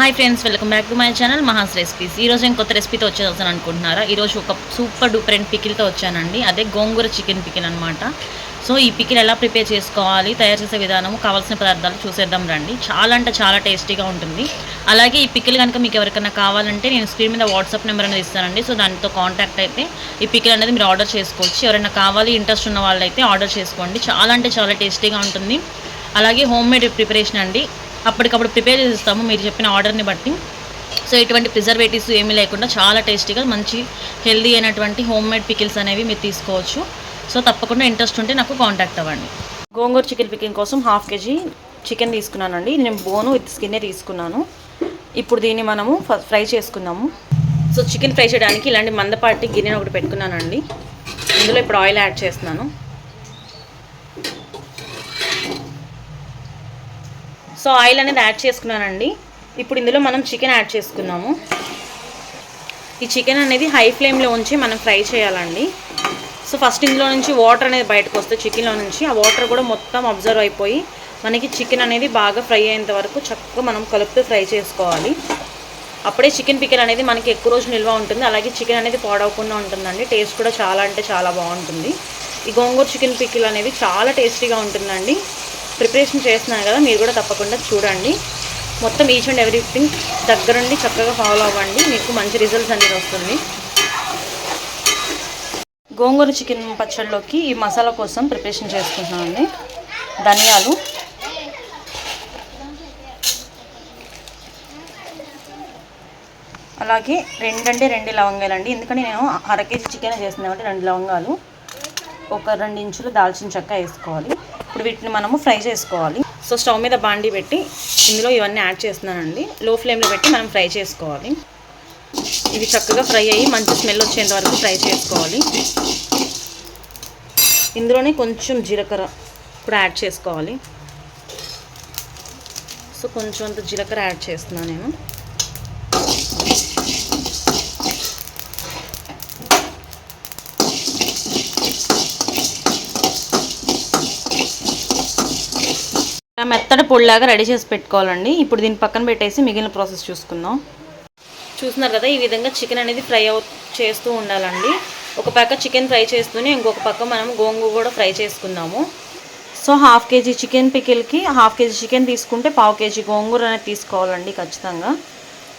Hi friends welcome back to my channel Maha's recipes ఈరోజు రోజు నేను కొత్త రెసిపీతో వచ్చేసాను అనుకుంటున్నారా? ఈరోజు ఒక సూపర్ డూపరెంట్ పికిల్తో వచ్చానండి. అదే గోంగూర చికెన్ పికిల్ అనమాట సో ఈ పికిల్ ఎలా ప్రిపేర్ చేసుకోవాలి తయారు చేసే విధానం కావాల్సిన పదార్థాలు చూసేద్దాం రండి. చాలా అంటే చాలా టేస్టీగా ఉంటుంది. అలాగే ఈ పికిల్ కనుక మీకు ఎవరికైనా కావాలంటే నేను స్క్రీన్ మీద వాట్సాప్ నెంబర్ అనేది ఇస్తానండి. సో దానితో కాంటాక్ట్ అయితే ఈ పికిల్ అనేది మీరు ఆర్డర్ చేసుకోవచ్చు. ఎవరైనా కావాలి ఇంట్రెస్ట్ ఉన్న వాళ్ళైతే ఆర్డర్ చేసుకోండి. చాలా అంటే చాలా టేస్టీగా ఉంటుంది. అలాగే హోమ్ మేడ్ ప్రిపరేషన్ అండి. అప్పటికప్పుడు ప్రిపేర్ చేస్తాము మీరు చెప్పిన ఆర్డర్ని బట్టి. సో ఇటువంటి ప్రిజర్వేటివ్స్ ఏమీ లేకుండా చాలా టేస్టీగా మంచి హెల్దీ అయినటువంటి హోమ్ మేడ్ పికిల్స్ అనేవి మీరు తీసుకోవచ్చు. సో తప్పకుండా ఇంట్రెస్ట్ ఉంటే నాకు కాంటాక్ట్ అవ్వండి. గోంగూర చికెన్ పికిల్ కోసం హాఫ్ కేజీ చికెన్ తీసుకున్నానండి. నేను బోను విత్ స్కిన్నే తీసుకున్నాను. ఇప్పుడు దీన్ని మనము ఫ్రై చేసుకుందాము. సో చికెన్ ఫ్రై చేయడానికి ఇలాంటి మందపాటి గిన్నెను ఒకటి పెట్టుకున్నానండి. ఇందులో ఇప్పుడు ఆయిల్ యాడ్ చేస్తున్నాను. సో ఆయిల్ అనేది యాడ్ చేసుకున్నానండి. ఇప్పుడు ఇందులో మనం చికెన్ యాడ్ చేసుకున్నాము. ఈ చికెన్ అనేది హై ఫ్లేమ్లో ఉంచి మనం ఫ్రై చేయాలండి. సో ఫస్ట్ ఇందులో నుంచి వాటర్ అనేది బయటకు వస్తే చికెన్లో నుంచి ఆ వాటర్ కూడా మొత్తం అబ్జర్వ్ అయిపోయి మనకి చికెన్ అనేది బాగా ఫ్రై అయ్యేంత వరకు చక్కగా మనం కలుపుతూ ఫ్రై చేసుకోవాలి. అప్పుడే చికెన్ పికెల్ అనేది మనకి ఎక్కువ రోజు నిల్వ ఉంటుంది. అలాగే చికెన్ అనేది పాడవకుండా ఉంటుందండి. టేస్ట్ కూడా చాలా అంటే చాలా బాగుంటుంది. ఈ గోంగూర చికెన్ పికిల్ అనేది చాలా టేస్టీగా ఉంటుందండి. ప్రిపరేషన్ చేస్తున్నాను కదా మీరు కూడా తప్పకుండా చూడండి. మొత్తం ఈచ్ అండ్ ఎవ్రీథింగ్ దగ్గరుండి చక్కగా ఫాలో అవ్వండి. మీకు మంచి రిజల్ట్స్ అనేది వస్తుంది. గోంగూర చికెన్ పచ్చడిలోకి ఈ మసాలా కోసం ప్రిపరేషన్ చేసుకుంటున్నామండి ధనియాలు. అలాగే రెండంటే రెండు లవంగాలు అండి. ఎందుకంటే నేను అర కేజీ చికెన్ చేస్తున్నాను కాబట్టి రెండు లవంగాలు. ఒక రెండు ఇంచులు దాల్చిన చెక్క వేసుకోవాలి. ఇప్పుడు వీటిని మనము ఫ్రై చేసుకోవాలి. సో స్టవ్ మీద బాండి పెట్టి ఇందులో ఇవన్నీ యాడ్ చేస్తున్నానండి. లో ఫ్లేమ్లో పెట్టి మనం ఫ్రై చేసుకోవాలి. ఇవి చక్కగా ఫ్రై అయ్యి మంచి స్మెల్ వచ్చేంత వరకు ఫ్రై చేసుకోవాలి. ఇందులోనే కొంచెం జీలకర్ర ఇప్పుడు యాడ్ చేసుకోవాలి. సో కొంచెం అంత జీలకర్ర యాడ్ చేస్తున్నాను నేను. మెత్తడి పొడిలాగా రెడీ చేసి పెట్టుకోవాలండి. ఇప్పుడు దీన్ని పక్కన పెట్టేసి మిగిలిన ప్రాసెస్ చూసుకుందాం. చూస్తున్నారు కదా ఈ విధంగా చికెన్ అనేది ఫ్రై అవు చేస్తూ ఉండాలండి. ఒక పక్క చికెన్ ఫ్రై చేస్తూనే ఇంకొక పక్క మనం గోంగూర కూడా ఫ్రై చేసుకుందాము. సో హాఫ్ కేజీ చికెన్ పికిల్కి హాఫ్ కేజీ చికెన్ తీసుకుంటే పావు కేజీ గోంగూర అనేది తీసుకోవాలండి ఖచ్చితంగా.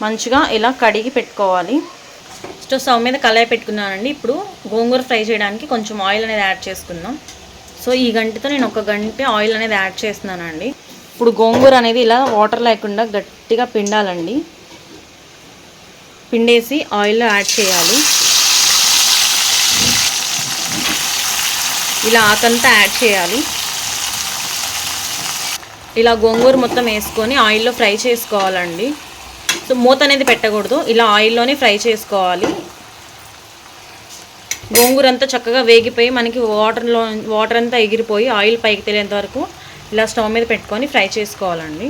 మంచిగా ఇలా కడిగి పెట్టుకోవాలి. సో స్టవ్ మీద కళాయి పెట్టుకున్నానండి. ఇప్పుడు గోంగూర ఫ్రై చేయడానికి కొంచెం ఆయిల్ అనేది యాడ్ చేసుకుందాం. సో ఈ గంటతో నేను ఒక గంట ఆయిల్ అనేది యాడ్ చేస్తున్నానండి. ఇప్పుడు గోంగూర అనేది ఇలా వాటర్ లేకుండా గట్టిగా పిండాలండి. పిండేసి ఆయిల్లో యాడ్ చేయాలి. ఇలా ఆకంతా యాడ్ చేయాలి. ఇలా గోంగూర మొత్తం వేసుకొని ఆయిల్లో ఫ్రై చేసుకోవాలండి. సో మూత అనేది పెట్టకూడదు. ఇలా ఆయిల్లోనే ఫ్రై చేసుకోవాలి. గోంగూర అంతా చక్కగా వేగిపోయి మనకి వాటర్లో వాటర్ అంతా ఎగిరిపోయి ఆయిల్ పైకి తెలియంత వరకు ఇలా స్టవ్ మీద పెట్టుకొని ఫ్రై చేసుకోవాలండి.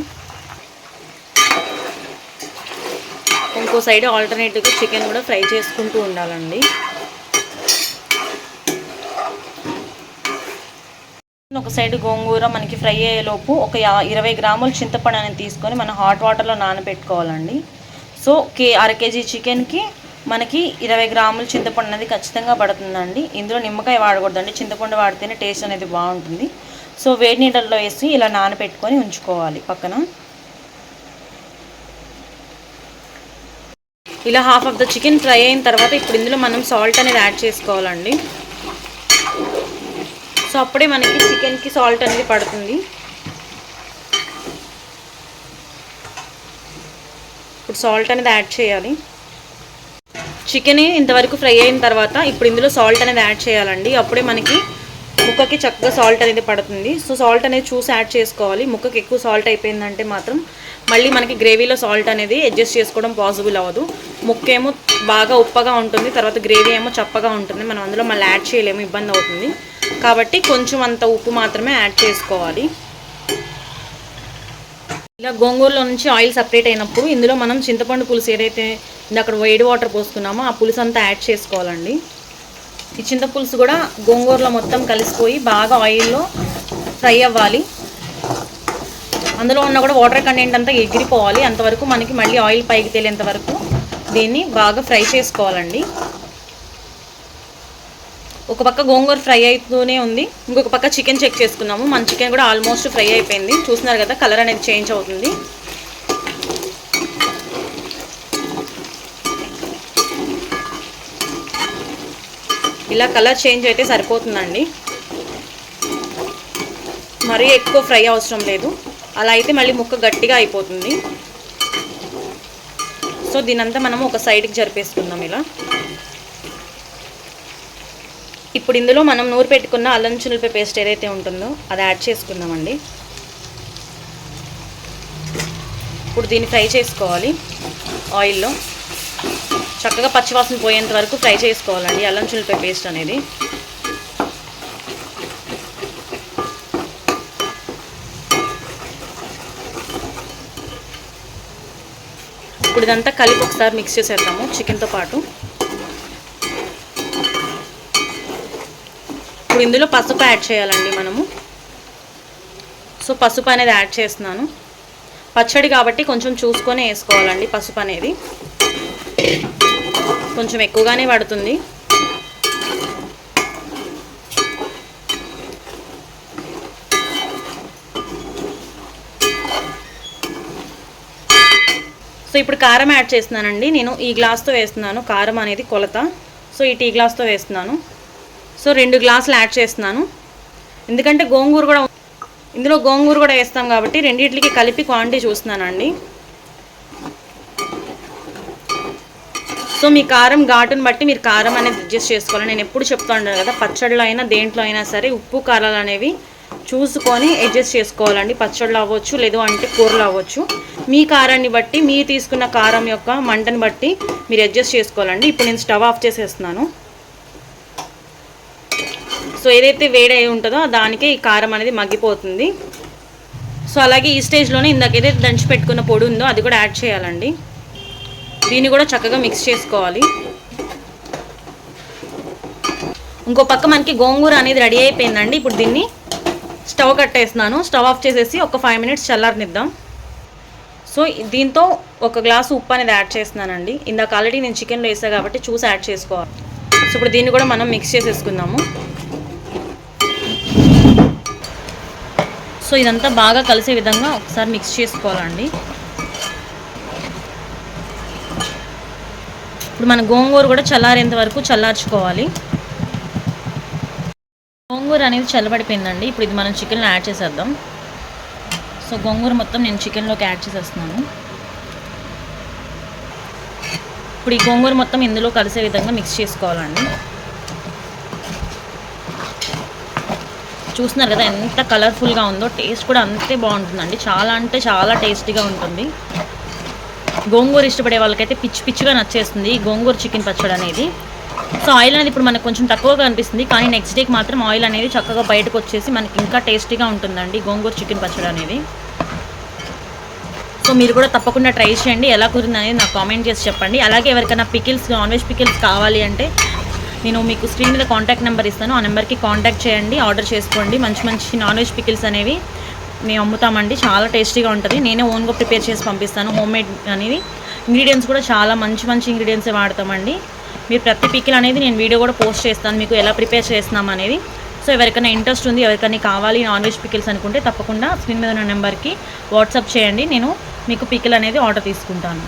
ఇంకో సైడ్ ఆల్టర్నేటివ్గా చికెన్ కూడా ఫ్రై చేసుకుంటూ ఉండాలండి. ఒక సైడ్ గోంగూర మనకి ఫ్రై అయ్యేలోపు ఒక యా- ఇరవై గ్రాములు చింతపండు అనేది తీసుకొని మనం హాట్ వాటర్లో నానబెట్టుకోవాలండి. సో కే అర కేజీ చికెన్కి మనకి ఇరవై గ్రాములు చింతపండు అనేది ఖచ్చితంగా పడుతుందండి. ఇందులో నిమ్మకాయ వాడకూడదండి. చింతపండు వాడితేనే టేస్ట్ అనేది బాగుంటుంది. సో వేడి నీళ్ళల్లో వేసి ఇలా నానబెట్టుకొని ఉంచుకోవాలి పక్కన. ఇలా half of the chicken fry అయిన తర్వాత ఇప్పుడు ఇందులో మనం సాల్ట్ అనేది యాడ్ చేసుకోవాలండి. సో అప్పుడే మనకి చికెన్కి సాల్ట్ అనేది పడుతుంది. ఇప్పుడు సాల్ట్ అనేది యాడ్ చేయాలి. చికెన్ ఇంతవరకు ఫ్రై అయిన తర్వాత ఇప్పుడు ఇందులో సాల్ట్ అనేది యాడ్ చేయాలండి. అప్పుడే మనకి ముక్కకి చక్కగా సాల్ట్ అనేది పడుతుంది. సో సాల్ట్ అనేది చూసి యాడ్ చేసుకోవాలి. ముక్కకి ఎక్కువ సాల్ట్ అయిపోయిందంటే మాత్రం మళ్ళీ మనకి గ్రేవీలో సాల్ట్ అనేది అడ్జస్ట్ చేసుకోవడం పాసిబుల్ అవ్వదు. ముక్క ఏమో బాగా ఉప్పగా ఉంటుంది. తర్వాత గ్రేవీ ఏమో చప్పగా ఉంటుంది. మనం అందులో మళ్ళీ యాడ్ చేయలేము. ఇబ్బంది అవుతుంది. కాబట్టి కొంచెం అంత ఉప్పు మాత్రమే యాడ్ చేసుకోవాలి. ఇలా గోంగూరలో నుంచి ఆయిల్ సపరేట్ అయినప్పుడు ఇందులో మనం చింతపండు పులుసు ఏదైతే అక్కడ వేడి వాటర్ పోసుకున్నామో ఆ పులుసు అంతా యాడ్ చేసుకోవాలండి. ఈ చింతపులుసు కూడా గోంగూరలో మొత్తం కలిసిపోయి బాగా ఆయిల్లో ఫ్రై అవ్వాలి. అందులో ఉన్న కూడా వాటర్ కంటెంట్ అంతా ఎగిరిపోవాలి. అంతవరకు మనకి మళ్ళీ ఆయిల్ పైకి తేలేంత వరకు దీన్ని బాగా ఫ్రై చేసుకోవాలండి. ఒక పక్క గోంగూర ఫ్రై అవుతూనే ఉంది. ఇంకొక పక్క చికెన్ చెక్ చేసుకున్నాము. మన చికెన్ కూడా ఆల్మోస్ట్ ఫ్రై అయిపోయింది. చూస్తున్నారు కదా కలర్ అనేది చేంజ్ అవుతుంది. ఇలా కలర్ చేంజ్ అయితే సరిపోతుందండి. మరీ ఎక్కువ ఫ్రై అవసరం లేదు. అలా అయితే మళ్ళీ ముక్క గట్టిగా అయిపోతుంది. సో దీనంతా మనం ఒక సైడ్కి జరిపేసుకుందాం ఇలా. ఇప్పుడు ఇందులో మనం నూరు పెట్టుకున్న అల్లం చిల్లిపాయ పేస్ట్ ఏదైతే ఉంటుందో అది యాడ్ చేసుకుందామండి. ఇప్పుడు దీన్ని ఫ్రై చేసుకోవాలి ఆయిల్లో. చక్కగా పచ్చివాసన పోయేంత వరకు ఫ్రై చేసుకోవాలండి. అల్లం చిల్లిపాయ పేస్ట్ అనేది. ఇప్పుడు ఇదంతా కలిపి ఒకసారి మిక్స్ చేసేద్దాము చికెన్తో పాటు. ఇప్పుడు ఇందులో పసుపు యాడ్ చేయాలండి మనము. సో పసుపు అనేది యాడ్ చేస్తున్నాను. పచ్చడి కాబట్టి కొంచెం చూసుకొని వేసుకోవాలండి పసుపు అనేది. కొంచెం ఎక్కువగానే పడుతుంది. సో ఇప్పుడు కారం యాడ్ చేస్తున్నానండి. నేను ఈ గ్లాస్తో వేస్తున్నాను. కారం అనేది కొలత. సో ఈ టీ గ్లాస్తో వేస్తున్నాను. సో రెండు గ్లాసులు యాడ్ చేస్తున్నాను. ఎందుకంటే గోంగూర కూడా ఇందులో గోంగూర కూడా వేస్తాం కాబట్టి రెండింటికి కలిపి క్వాంటిటీ చూస్తున్నానండి. సో మీ కారం ఘాటును బట్టి మీరు కారం అనేది అడ్జస్ట్ చేసుకోవాలి. నేను ఎప్పుడు చెప్తా ఉంటాను కదా పచ్చడిలో అయినా దేంట్లో అయినా సరే ఉప్పు కారాలు అనేవి చూసుకొని అడ్జస్ట్ చేసుకోవాలండి. పచ్చళ్ళు అవ్వచ్చు లేదు అంటే కూరలు అవ్వచ్చు. మీ కారాన్ని బట్టి మీ తీసుకున్న కారం యొక్క మంటని బట్టి మీరు అడ్జస్ట్ చేసుకోవాలండి. ఇప్పుడు నేను స్టవ్ ఆఫ్ చేసేస్తున్నాను. సో ఏదైతే వేడి అయి ఉంటుందో దానికే ఈ కారం అనేది మగ్గిపోతుంది. సో అలాగే ఈ స్టేజ్లోనే ఇందాక ఏదైతే దంచి పెట్టుకున్న పొడి ఉందో అది కూడా యాడ్ చేయాలండి. దీన్ని కూడా చక్కగా మిక్స్ చేసుకోవాలి. ఇంకో పక్క మనకి గోంగూర అనేది రెడీ అయిపోయిందండి. ఇప్పుడు దీన్ని స్టవ్ కట్టేస్తున్నాను. స్టవ్ ఆఫ్ చేసేసి ఒక ఫైవ్ మినిట్స్ చల్లారనిద్దాం. సో దీంతో ఒక గ్లాసు ఉప్పు అనేది యాడ్ చేస్తున్నానండి. ఇందాక ఆల్రెడీ నేను చికెన్లో వేసాను కాబట్టి చూసి యాడ్ చేసుకోవాలి. సో ఇప్పుడు దీన్ని కూడా మనం మిక్స్ చేసేసుకుందాము. సో ఇదంతా బాగా కలిసే విధంగా ఒకసారి మిక్స్ చేసుకోవాలండి. ఇప్పుడు మన గోంగూర కూడా చల్లారేంత వరకు చల్లార్చుకోవాలి. గోంగూర అనేది చల్లబడిపోయిందండి. ఇప్పుడు ఇది మనం చికెన్ యాడ్ చేసేద్దాం. సో గోంగూర మొత్తం నేను చికెన్లోకి యాడ్ చేసేస్తున్నాను. ఇప్పుడు ఈ గోంగూర మొత్తం ఇందులో కలిసే విధంగా మిక్స్ చేసుకోవాలండి. చూస్తున్నారు కదా ఎంత కలర్ఫుల్గా ఉందో టేస్ట్ కూడా అంతే బాగుంటుందండి. చాలా అంటే చాలా టేస్టీగా ఉంటుంది. గోంగూర ఇష్టపడే వాళ్ళకైతే పిచ్చి పిచ్చిగా నచ్చేస్తుంది గోంగూర చికెన్ పచ్చడి అనేది. సో ఆయిల్ అనేది ఇప్పుడు మనకు కొంచెం తక్కువగా అనిపిస్తుంది కానీ నెక్స్ట్ డేకి మాత్రం ఆయిల్ అనేది చక్కగా బయటకు వచ్చేసి మనకి ఇంకా టేస్టీగా ఉంటుందండి గోంగూర చికెన్ పచ్చడి అనేది. సో మీరు కూడా తప్పకుండా ట్రై చేయండి ఎలా కుదిరింది అనేది నాకు కామెంట్ చేసి చెప్పండి. అలాగే ఎవరికైనా పికిల్స్ నాన్ వెజ్ పికిల్స్ కావాలి అంటే నేను మీకు స్క్రీన్ మీద కాంటాక్ట్ నెంబర్ ఇస్తాను ఆ నెంబర్కి కాంటాక్ట్ చేయండి ఆర్డర్ చేసుకోండి. మంచి మంచి నాన్ వెజ్ పికిల్స్ అనేవి మేము అమ్ముతామండి. చాలా టేస్టీగా ఉంటుంది. నేనే ఓన్గా ప్రిపేర్ చేసి పంపిస్తాను. హోమ్ మేడ్ అనేది ఇంగ్రీడియంట్స్ కూడా చాలా మంచి మంచి ఇంగ్రీడియంట్సే వాడతామండి. మీరు ప్రతి పికిల్ అనేది నేను వీడియో కూడా పోస్ట్ చేస్తాను. మీకు ఎలా ప్రిపేర్ చేస్తున్నాం అనేది. సో ఎవరికైనా ఇంట్రెస్ట్ ఉంది ఎవరికైనా కావాలి నాన్ వెజ్ పికిల్స్ అనుకుంటే తప్పకుండా స్క్రీన్ మీద ఉన్న నెంబర్కి వాట్సాప్ చేయండి. నేను మీకు పికిల్ అనేది ఆర్డర్ తీసుకుంటాను.